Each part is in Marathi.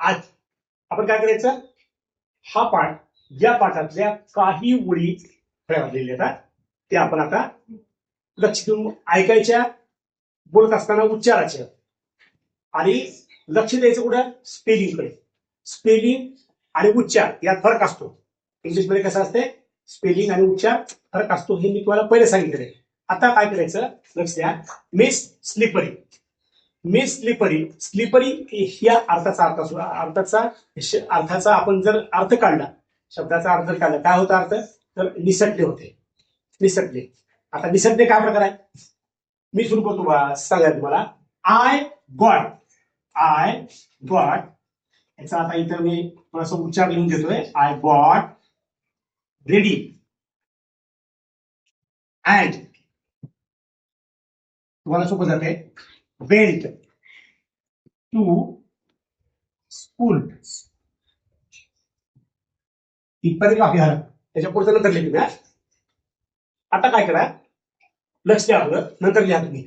आज आपण काय करायचं? हा पाठ या पाठातल्या काही ओळी फळ्यावरलेल्या येतात ते आपण आता लक्ष देऊन ऐकायच्या बोलत असताना उच्चाराच्या आणि लक्ष द्यायचं कुठं? स्पेलिंगकडे स्पेलिंग आणि उच्चार यात फरक असतो. इंग्लिशमध्ये कसं असते स्पेलिंग आणि उच्चार फरक असतो हे मी तुम्हाला पहिले सांगितले आता काय करायचं? लक्ष द्या. मिस स्लिपरी मी स्लिपरी स्लिपरी या अर्थाचा अर्थ अर्थाचा अर्थाचा आपण जर अर्थ काढला शब्दाचा अर्थ काढला काय होता अर्थ? तर निसटले होते. निसटले. आता निसटले काय प्रकार आहे मी सुरू करतो बा मला आय गॉड आय गॉड याचा आता इथं मी थोडासा उच्चार लिहून देतोय आय गॉड रेडी अँड तुम्हाला सोपं जाते वेंट टू स्कूल इथपर्यंत काफी झालं त्याच्या पुढचं नंतर लिहिलं आता काय करा? लक्ष द्या आपलं नंतर लिहा तुम्ही.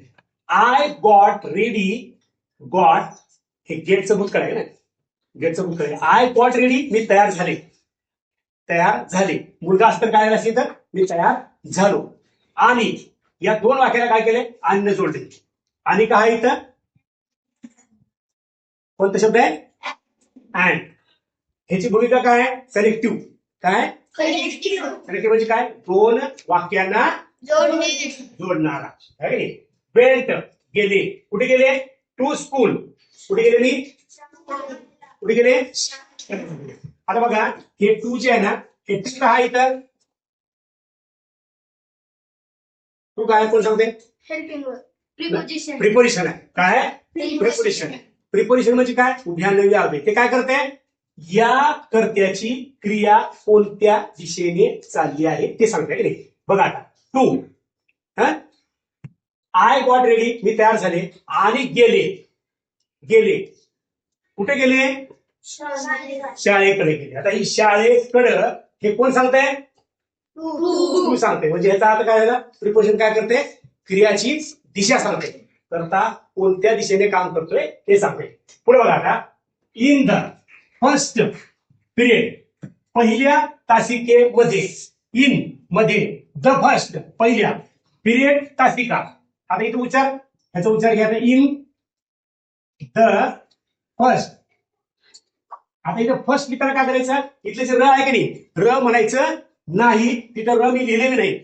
आय गॉट रेडी गॉट हे गेटचं भूतकाळ आहे ना? गेटचं भूतकाळ आहे. आय गॉट रेडी मी तयार झाले. तयार झाले. मुलगा असतं काय असेल तर? मी तयार झालो. आणि या दोन वाक्याला काय केले अन्न जोडले. आणि काय इथं? कोणता शब्द आहे? अँड ह्याची भूमिका काय आहे? सेलेक्टिव्ह काय? सेलेक्टिव्ह म्हणजे काय? दोन वाक्यांना जोडणे. जोडणारा. वेंट गेले. कुठे गेले? टू स्कूल कुठे गेले मी? कुठे गेले? आता बघा हे टू जे आहे ना हे टू काय इथं. टू काय? कोण सांगते? हेल्पिंग प्रिपोजिशन प्रिपोजिशन आहे. काय? प्रिपोजिशन प्रिपोजिशन म्हणजे काय? उभ्यान्वयी आवे ते काय करते? या कर्त्याची क्रिया कोणत्या दिशेने चालली आहे? ते सांगते. की नाही बघा आता. टू आय गॉट रेडी मी तयार झाले. आणि गेले. गेले. कुठे गेले? शाळेकडे. गेले. आता ही शाळेकडं हे कोण सांगताय तू सांगते. म्हणजे ह्याचा अर्थ काय झाला? प्रिपोजिशन काय करते? क्रियाची दिशा सांगते. करता कोणत्या दिशेने काम करतोय ते सांगते. पुढे बघा आता. इन द फर्स्ट पिरियड पहिल्या तासिकेमध्ये इनमध्ये द फर्स्ट पहिल्या पिरियड तासिका. आता इथं उच्चार. ह्याचा उच्चार घ्या इन द फर्स्ट आता इथं फर्स्ट लिहिताना काय करायचं? इथले जे र आहे की नाही? र म्हणायचं नाही. तिथं र मी लिहिलेलं नाही.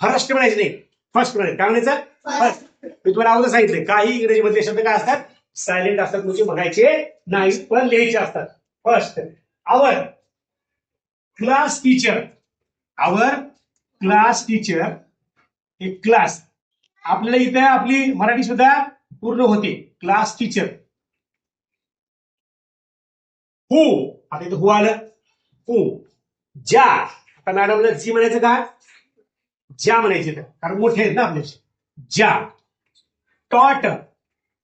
फर्स्ट म्हणायचं नाही. फर्स्ट म्हणायचं काय म्हणायचं? फर्स्ट मी तुम्हाला अगोदर सांगितले काही इंग्रजी मधले शब्द काय असतात? सायलेंट असतात म्हणजे म्हणायचे नाही पण लिहायचे असतात. First our class teacher our class teacher एक क्लास आपल्याला इथे आपली मराठी सुद्धा पूर्ण होते. क्लास टीचर हु आता इथं हु आलं? हु ज्या. आता मॅडमला जी म्हणायचं का? ज्या म्हणायचे तर कारण मोठे आहेत ना आपले ज्या. टॉट.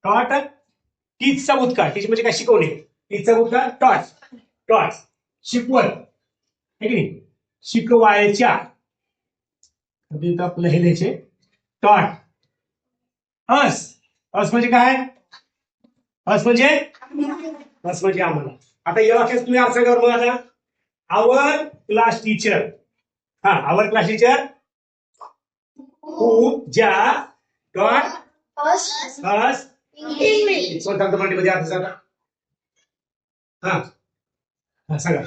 टॉट टीचचा भूतकाळ. टीच म्हणजे काय शिकवणे. टीचचा भूतकाळ टॉट. टॉट. शिकवत है की नाही? शिकवायच्या. आपलं हे लिहायचे. टॉट. अस. अस म्हणजे काय? अस म्हणजे? अस म्हणजे आम्हाला. आता या वाक्यात तुम्ही अर्थ कर मग आता. आवर क्लास टीचर हा आवर क्लास टीचर हु ज्या डॉट अस. इंग्लिश. कोण सांगतो मराठीमध्ये अर्थ सांगा हा. हा सांगा.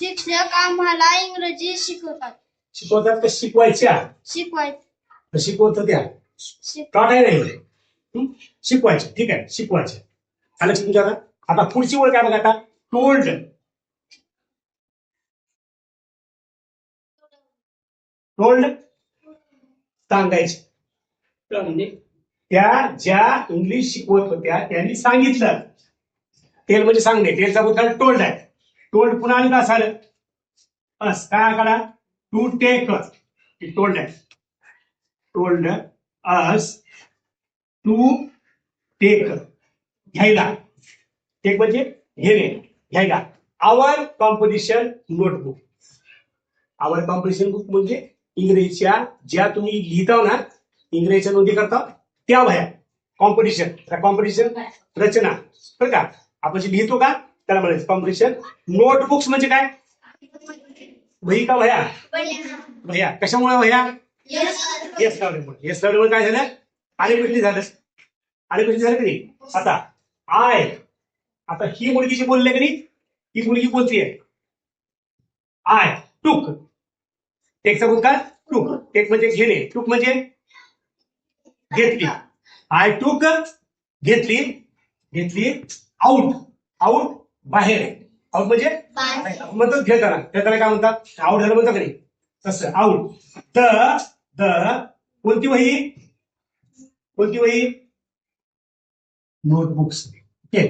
शिक्षक आम्हाला इंग्रजी शिकवतात. शिकवतात का शिकवायच्या? शिकवायचं. तर शिकवत होत्या टॉट आहे नाही? शिकवायच्या ठीक आहे. शिकवायच्या आलं तुमच्या आता? आता पुढची ओळ काय बघा आता? टोल्ड. टोल्ड? सांगायचे. तर म्हणजे त्या ज्या इंग्लिश शिकवत होत्या त्यांनी सांगितलं. तेल म्हणजे सांगणे तेलचा भूतकाळ टोल्ड आहे. टोल्ड पुन्हा आणि कसं आलं अस काय काढा टू टेक टोल्ड आहे. टोल्ड अस टू टेक घ्यायला. टेक म्हणजे घेणे घ्यायला. Our composition notebook. Our composition book म्हणजे इंग्रजीच्या ज्या तुम्ही लिहिता ना इंग्रजीच्या नोंदी करता त्या वह्या. कॉम्पिटिशन कॉम्पिटिशन रचना. बरं का? आपण जे लिहितो का त्याला म्हणायचं कॉम्पिटिशन नोटबुक्स म्हणजे काय? वही का वह्या? भैया कशामुळे वह्या? येस लावल्यामुळे येस लावल्यामुळे काय झालं? आणि कुठली झालं. आणि कुठली झालं की आता आय आता ही मुलगी जी बोलले की नाही? ही मुलगी बोलतीये आय टूक टेकचा भूतकाळ टूक टेक म्हणजे घेणे. टूक म्हणजे घेतली. आय टूक घेतली घेतली आउट आउट बाहेर. आउट म्हणजे आपण म्हणतो घेताना. घेताना काय म्हणतात? आउट झालं म्हणतात नाही? तसं. आउट द द कोणती वही? कोणती वही? Notebooks okay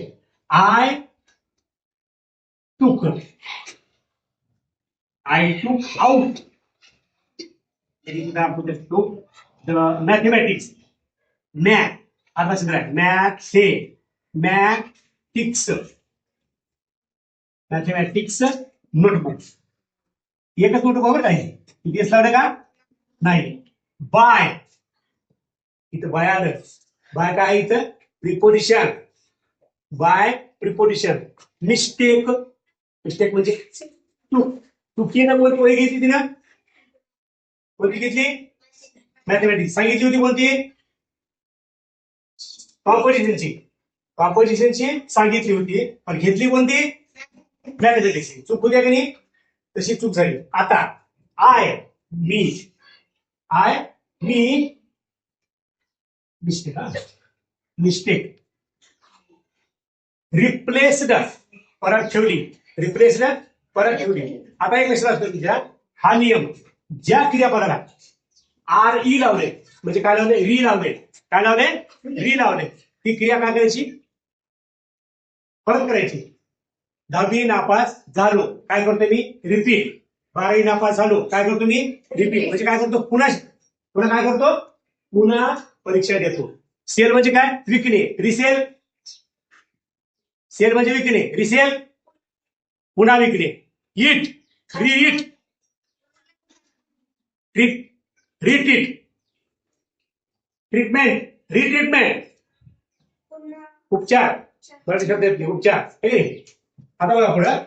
I took I took out took the mathematics math आता शिकलाय मॅथ हे मॅथिक्स मॅथमॅटिक्स नोटबुक एकच नोटबुक बरं काय किती असलं का नाही बाय इथं बाय आलं बाय काय इथं preposition by preposition mistake mistake म्हणजे चूक चुकी ना कोणती वही घेतली तिनं कोणती घेतली? मॅथमॅटिक्स सांगितली होती कोणती? कॉम्पोजिशनची कॉम्पोजिशनची सांगितली होती. पण घेतली कोणती? मॅथमॅटिक्स चूक होत्या की नाही? तशी चूक झाली. आता आय मी आय मी मिस्टेक मिस्टेक रिप्लेस्ड परत ठेवली. रिप्लेस्ड परत ठेवली. आता एक लक्षात असतो तुझ्या. हा नियम. ज्या क्रियापदाला आर ई लावले म्हणजे काय लावले? री लावले. काय लावले? री लावले. ती क्रिया काय करायची? परत करायची. दहावी नापास झालो. काय करतो मी? रिपीट बारावी नापास झालो. काय करतो मी? रिपीट म्हणजे काय करतो? पुन्हा पुन्हा काय करतो? पुन्हा परीक्षा देतो. सेल म्हणजे काय? विकणे. रिसेल सेल म्हणजे विकणे. रिसेल पुन्हा विकणे. Eat re eat treat retreat treatment retreatment उपचार. शब्द येत नाही उपचार. हे आता बघा पुढं.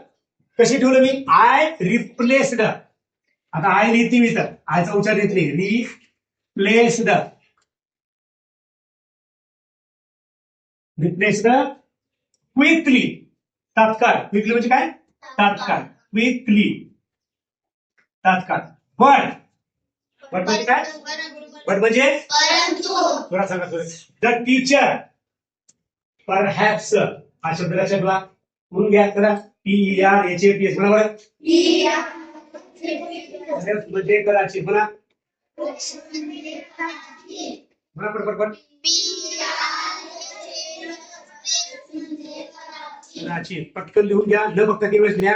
कशी ठेवलं मी? आय रिप्लेस्ड आता आय रीती मी तर. आयचा उच्चार घेतली. रिप्लेस्ड रिप्लेस्ड क्विकली तात्काळ. क्विकली म्हणजे काय? तात्काळ. क्विकली तात्काळ. बट बट म्हणजे काय बट म्हणजे थोडा सांगा थोडं. द टीचर पर हॅप्स हा शब्द लक्षात ठेवा. म्हणून घ्या करा P R H A P S बरोबर? म्हणजे कदाचित म्हणा. म्हणा पट पट पटकन लिहून घ्या. न बघता किती वेळेस लिहा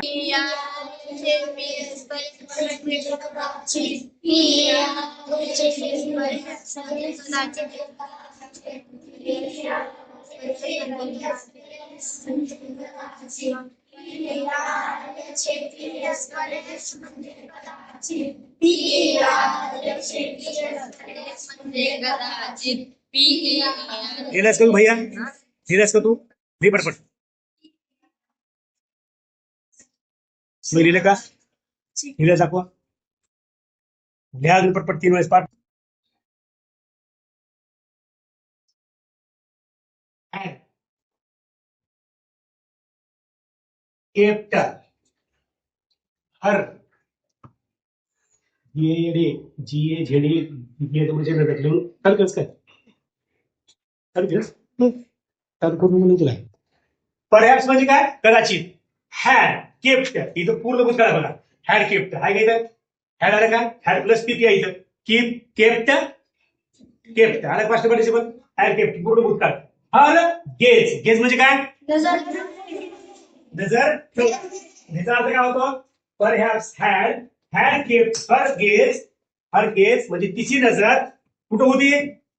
कदाचित पी लिहिलास का तू भैया का तू लिहि पटपट मी लिहिलं का लिहिलं दाखवा लिहा अजून पटपट तीन वेळेस पाठ Add. kept her G A ray G A Z A म्हणजे लिहून चालू केलंस काय चालू केलंस चालू करून म्हणून तुला परहॅप्स म्हणजे काय कदाचित हॅड केप्ट इथं पूर्ण भूतकाळ बघा. हॅड केप्ट हाय काय इथं? हॅड आलं का? हॅड प्लस पीपी आहे इथं. कीप केप्ट केप्ट आलं पाच पार्टिसिपल हॅड केप्ट पूर्ण भूतकाळ. हर गेज गेज म्हणजे काय? नजर. ह्याचा अर्थ काय होतो? Perhaps had had kept her gaze her gaze म्हणजे तिची नजर. कुठं होती?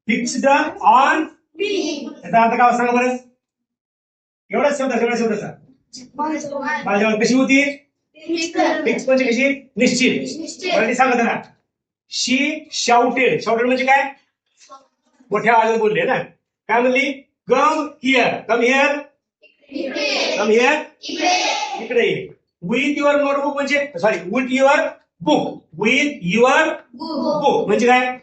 फिक्स्ड ऑन याचा अर्थ काय सांगा बरं? एवढाच शब्द एवढा शब्दाचा. माझ्यावर कशी होती फिक्स म्हणजे कशी निश्चित मराठी सांगत ना शी शाउटेड शाउटेड म्हणजे काय मोठ्या आवाजात बोलले ना काय म्हणली come here come here come here इकडे ये विथ युअर नोटबुक म्हणजे sorry with your book with your book म्हणजे काय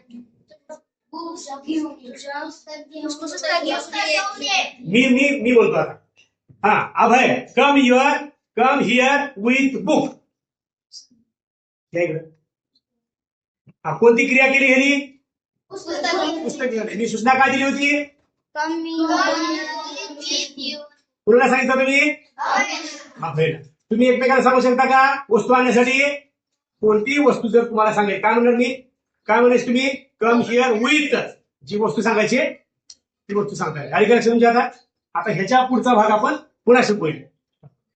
मी मी मी बोलतो आता हा Abhay come your come here with book हा कोणती क्रिया केली ह्यानी? पुस्तक ह्यानी सूचना काय दिली होती? कुणाला सांगितलं तुम्ही तुम्ही एकमेकांना सांगू शकता का वस्तू आणण्यासाठी? कोणती वस्तू जर तुम्हाला सांगेल काय म्हणणार मी? काय म्हणायच तुम्ही? कम हिअर विथ जी वस्तू सांगायची ती वस्तू सांगताय. गाडी का लक्षात म्हणजे आता? आता ह्याच्या पुढचा भाग आपण पुन्हा शिकवूया